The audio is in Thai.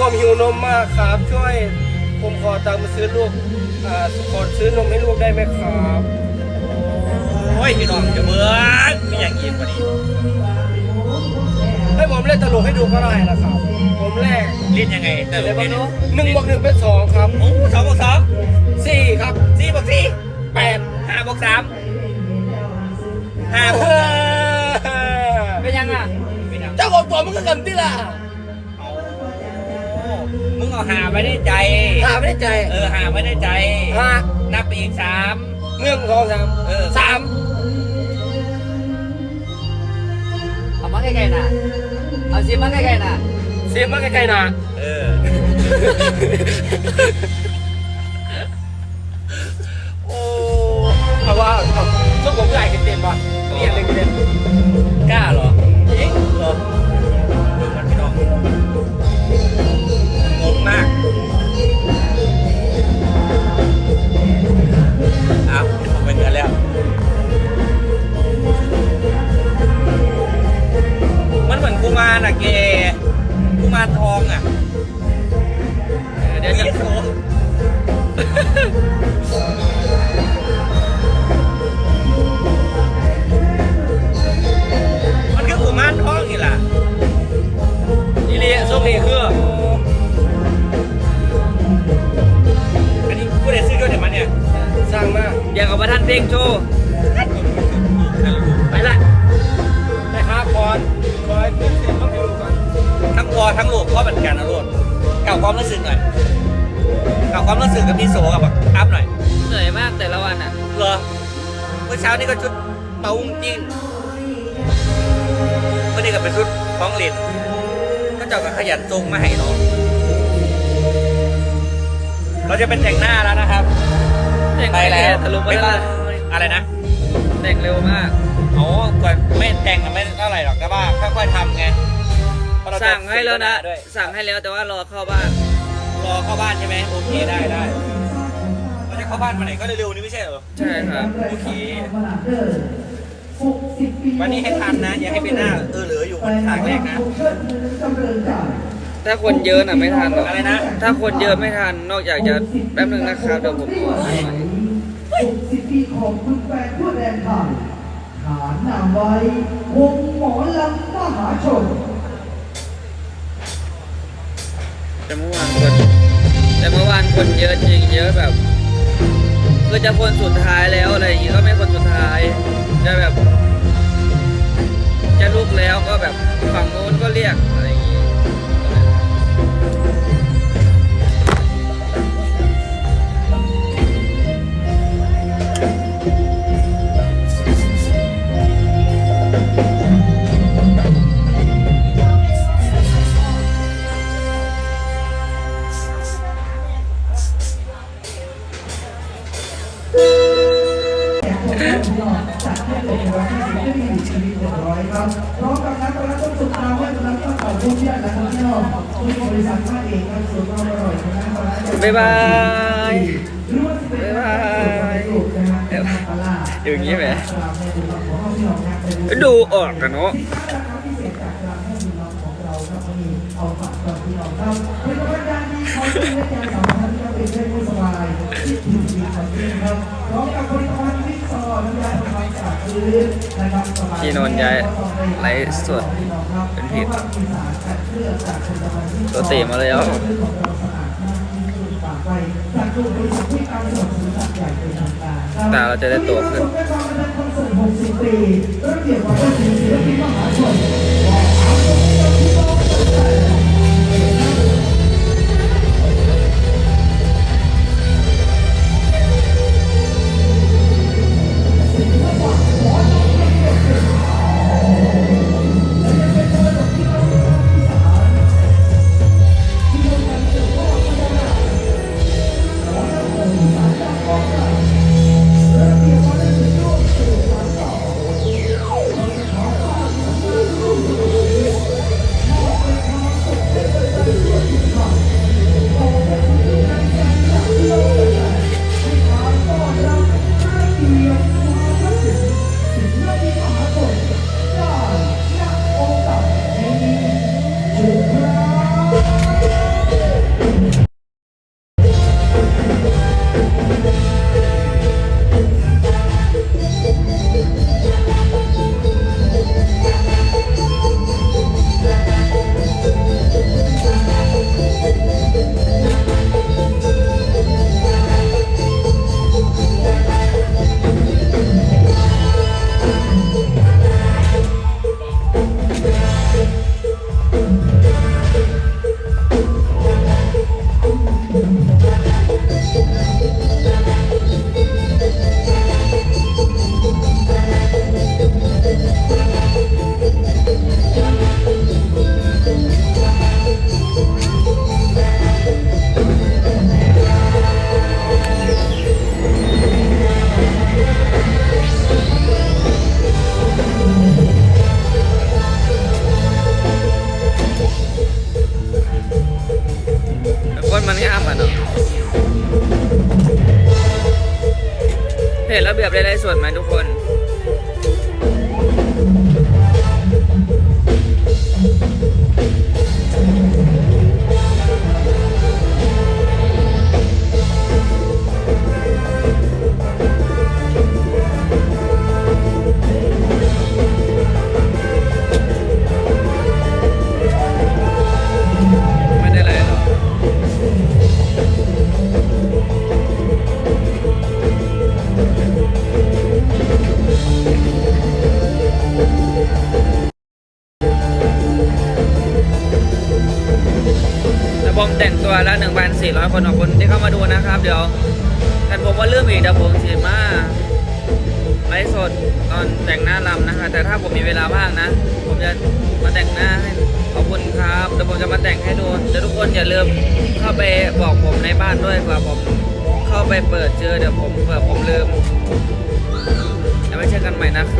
ความหิวนมมากครับ ช่วย ผมขอตังค์มาซื้อลูกอ่าขอซื้อนมให้ลูกได้ไหมครับโอ้ยพี่น้องจะเบื่อไม่อยากกินกว่านี้ให้ผมเล่นตลกให้ดูก็ได้นะครับ ผมแรกเล่นยังไงแต่เดี๋ละยวเล่นหนึ่งบวกหนึ่งเป็นสองครับโอ้สองบวกสองสี่ครับสี่บวกสี่แปดห้าบวกสามห้าบวกเป็นยังอะไม่นับเจ้าของตัวมึงก็กันที่ล่ะเอา มึงเอาหาไว้ในใจ หาไม่ได้ใจเออหาไว้ในใจ หานับไปอีกสามหนึ่งสองสามเออสามเอามาใกล้ๆน่ะเอาซิมาใกล้ๆน่ะเสียบมาใกล้ๆนะเออ โอ้เอาว่าเอาส้มผมใหญ่เต็มป่ะเรียนหนึ่งเต็ม งอะเดี๋ยวเดี๋เดี๋ยยววโถมันคือกุมารทองนี่ล่ะอีเลียส้มนี่คืออันนี้ผู้ใดซื้อด้วยเดี๋ยวมันเนี่ยสร้างมาอยากเอามาท่านเพลงโชว์ไปละไปหาคอนคอ ทั้งคอทั้งโลกก็เป็นการนะโลดเก่าความรู้สึกหน่อยเก่าความรู้สึกกับพี่โสกับอัพหน่อย เหนื่อยมากแต่ละวันอะ เหรอ เมื่อเช้านี่ก็ชุดเปาอุ้งจิ้งเมื่อนี้ก็เป็นชุดของเหรียญก็เจ้าก็ขยันจงมาให้เนาะเราจะเป็นแต่งหน้าแล้วนะครับ แต่งไปแล้วทะลุไปไม่แล้วว่าอะไรนะ แต่งเร็วมากโอ้กว่าไม่แต่งกันไม่เท่าไหร่หรอกแต่ว่าค่อยๆทำไง เพราะเราจะสั่งให้แล้วนะเสียเาด้วยสั่งให้แล้วแต่ว่ารอเข้าบ้าน รอเข้าบ้านใช่ไหมโอเคได้ได้เราจะเข้าบ้านวันไหนก็เร็วๆนี้ไม่ใช่เหรอ ใช่ครับ โอเค วันนี้ให้ทันนะ อย่าให้เป็นหน้าเออเหลืออยู่วันฉากแรกนะ ถ้าคนเยอะน่ะไม่ทันหรอกอะไรนะ ถ้าคนเยอะไม่ทัน นอกจากจะแป๊บนึงนะครับเดี๋ยวผมอ่านใหม่60ปีของคุณแฟนผู้แดนไทยขานนามไว้วงหมอลำมหาชน แต่เมื่อวานคนแต่เมื่อวานคนเยอะจริงเยอะแบบคือจะคนสุดท้ายแล้วอะไรอย่างงี้ก็ไม่คนสุดท้าย จะแบบ จะลุกแล้วก็แบบฝั่งโน้นก็เรียกอะไร ที่มีชีวิตเรียบร้อยครับพร้อมกับนักประดับสุดตามไว้กำลังต้องขอบคุณที่และนักท่องเที่ยวที่บริษัทท่าเอกครับส่วนความอร่อยของน้ำปลาร้าบ๊ายบายหรือว่าจะเป็นบ๊ายบายสูตรนะฮะเป็นน้ำปลาร้าอย่างนี้ไหมครับในส่วนของห้องที่เราทำเป็นดูออกกันเนาะสินค้าราคาพิเศษจากร้านให้พี่น้องของเราครับวันนี้เอาฝากกับพี่น้องครับเป็นบริการดีของที่และการสำคัญที่เราเป็น พี่นนท์ย้ายไรสวดเป็นผิด ตัวเตะมาแล้วตาเราจะได้ตัวขึ้น 俺の人! เห็นระเบียบได้ไรส่วนไหมทุกคน 1,400คนขอบคุณที่เข้ามาดูนะครับ เดี๋ยวกันผมว่าเรื่องอีกเดี๋ยวผมสิมาไลฟ์สดตอนแต่งหน้ารำนะคะ แต่ถ้าผมมีเวลาว่างนะ ผมจะมาแต่งหน้าให้ขอบคุณครับเดี๋ยวผมจะมาแต่งให้ดูเดี๋ยวทุกคนอย่าลืมเข้าไปบอกผมในบ้านด้วยเผื่อผมเข้าไปเปิดเจอเดี๋ยวผมเผื่อผมลืมแล้วไว้เจอกันใหม่นะครับ